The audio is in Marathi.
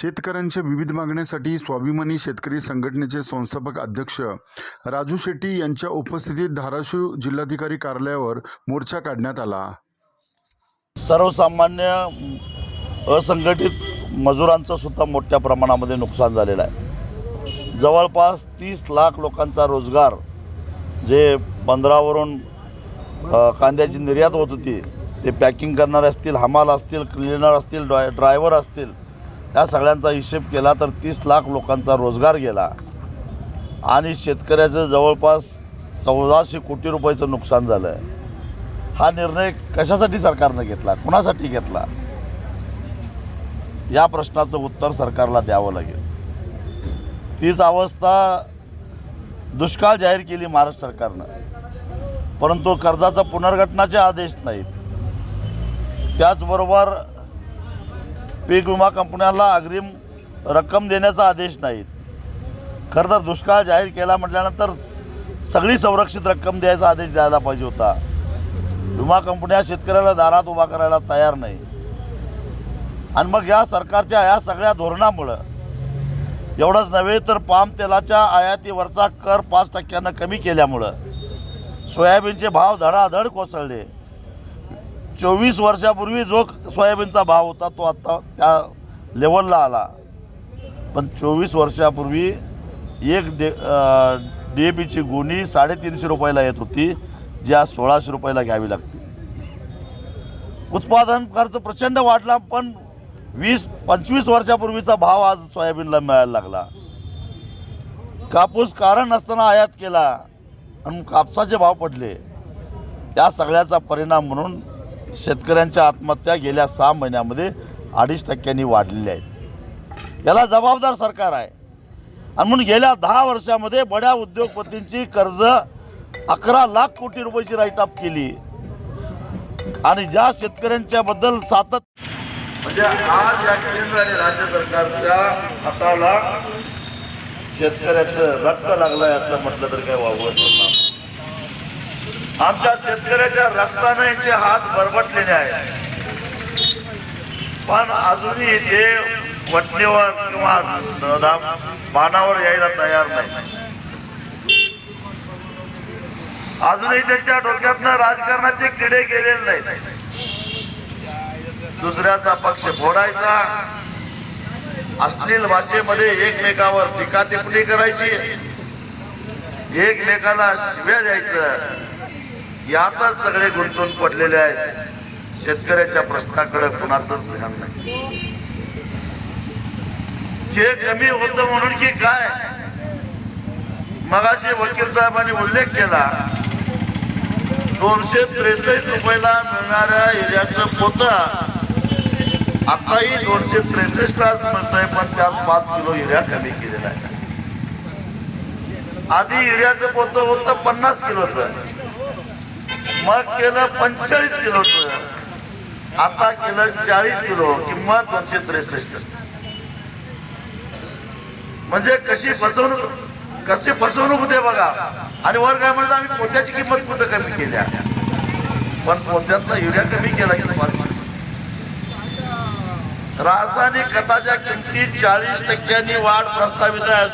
शेतकऱ्यांच्या विविध मागण्यांसाठी स्वाभिमानी शेतकरी संघटनेचे संस्थापक अध्यक्ष राजू शेट्टी यांच्या उपस्थितीत धाराशिव जिल्हाधिकारी कार्यालयावर मोर्चा काढण्यात आला. सर्वसामान्य असंघटित मजुरांचं सुद्धा मोठ्या प्रमाणामध्ये नुकसान झालेलं आहे. जवळपास तीस लाख लोकांचा रोजगार जे बंदरावरून कांद्याची निर्यात होत होती ते पॅकिंग करणारे असतील हमाल असतील क्लिनर असतील ड्राय ड्रायव्हर असतील या सगळ्यांचा हिशेब केला तर तीस लाख लोकांचा रोजगार गेला. आणि शेतकऱ्याचं जवळपास चौदाशे कोटी रुपयाचं नुकसान झालं आहे हा निर्णय कशासाठी सरकारनं घेतला? कुणासाठी घेतला? या प्रश्नाचं उत्तर सरकारला द्यावं लागेल. तीच अवस्था दुष्काळ जाहीर केली महाराष्ट्र सरकारनं. परंतु कर्जाचा पुनर्गठनाचे आदेश नाहीत. त्याचबरोबर पीक विमा कंपन्यांना अग्रिम रक्कम देण्याचा आदेश नाहीत. खरं तर दुष्काळ जाहीर केला म्हटल्यानंतर सगळी संरक्षित रक्कम द्यायचा आदेश द्यायला पाहिजे होता. विमा कंपन्या शेतकऱ्याला दारात उभा करायला तयार नाही आणि मग या सरकारच्या या सगळ्या धोरणामुळं एवढंच नव्हे तर पाम तेलाच्या आयातीवरचा कर पाच टक्क्यानं कमी केल्यामुळं सोयाबीनचे भाव धडाधड कोसळले. चोवीस वर्षापूर्वी जो सोयाबीनचा भाव होता तो आत्ता त्या लेवलला आला. पण चोवीस वर्षापूर्वी एक डे डी ए पीची गुणी साडेतीनशे रुपयाला येत होती जी आज सोळाशे रुपयाला घ्यावी लागते. उत्पादन खर्च प्रचंड वाढला पण वीस पंचवीस वर्षापूर्वीचा भाव आज सोयाबीनला मिळायला लागला. कापूस कारण नसताना आयात केला आणि कापसाचे भाव पडले. त्या सगळ्याचा परिणाम म्हणून शेतकऱ्यांच्या आत्महत्या गेल्या सहा महिन्यामध्ये अडीच टक्क्यांनी वाढलेल्या आहेत. याला जबाबदार सरकार आहे. आणि म्हणून गेल्या दहा वर्षामध्ये बड्या उद्योगपतींची कर्ज अकरा लाख कोटी रुपयाची राईट अप केली. आणि ज्या शेतकऱ्यांच्याबद्दल सातत म्हणजे आज या केंद्र आणि राज्य सरकारच्या हाताला शेतकऱ्याचं रक्त लागलं असं म्हटलं तर काही वावगत होणार आमच्या शेतकऱ्याच्या रक्ताने हात बरबटलेले आहेत. पण अजूनही ते वटणीवर किंवा दा- बाणावर यायला तयार नाही. अजूनही त्यांच्या डोक्यातनं राजकारणाचे किडे गेलेले नाहीत. दुसऱ्याचा पक्ष फोडायचा. अश्लील भाषेमध्ये एकमेकावर टीका टिप्पणी करायची. एकमेकाला शिव्या द्यायचं. यातच सगळे गुंतून पडलेले आहेत. शेतकऱ्याच्या प्रश्नाकडे कुणाचंच ध्यान नाही. हे कमी होतं म्हणून की काय? मगाशी वकील साहेबांनी उल्लेख केला दोनशे त्रेसष्ट रुपयाला मिळणाऱ्या एरियाचं पोतं आताही दोनशे त्रेसष्टलाच मिळतंय पण त्यात पाच किलो युरिया कमी केलेला आहे. आधी युरियाचं पोतं होतं पन्नास किलोचं. मग केलं पंचेचाळीस किलोचं आता केलं चाळीस किलो किंमत दोनशे त्रेसष्ट. म्हणजे कशी फसवणूक कशी फसवणूक होते बघा. आणि वर काय म्हणजे आम्ही पोत्याची किंमत कुठं कमी केल्या पण पोत्यातला युरिया कमी केला की राजधानी रासायनिक खताच्या किमतीत चाळीस टक्क्यांनी वाढ प्रस्तावित आहे.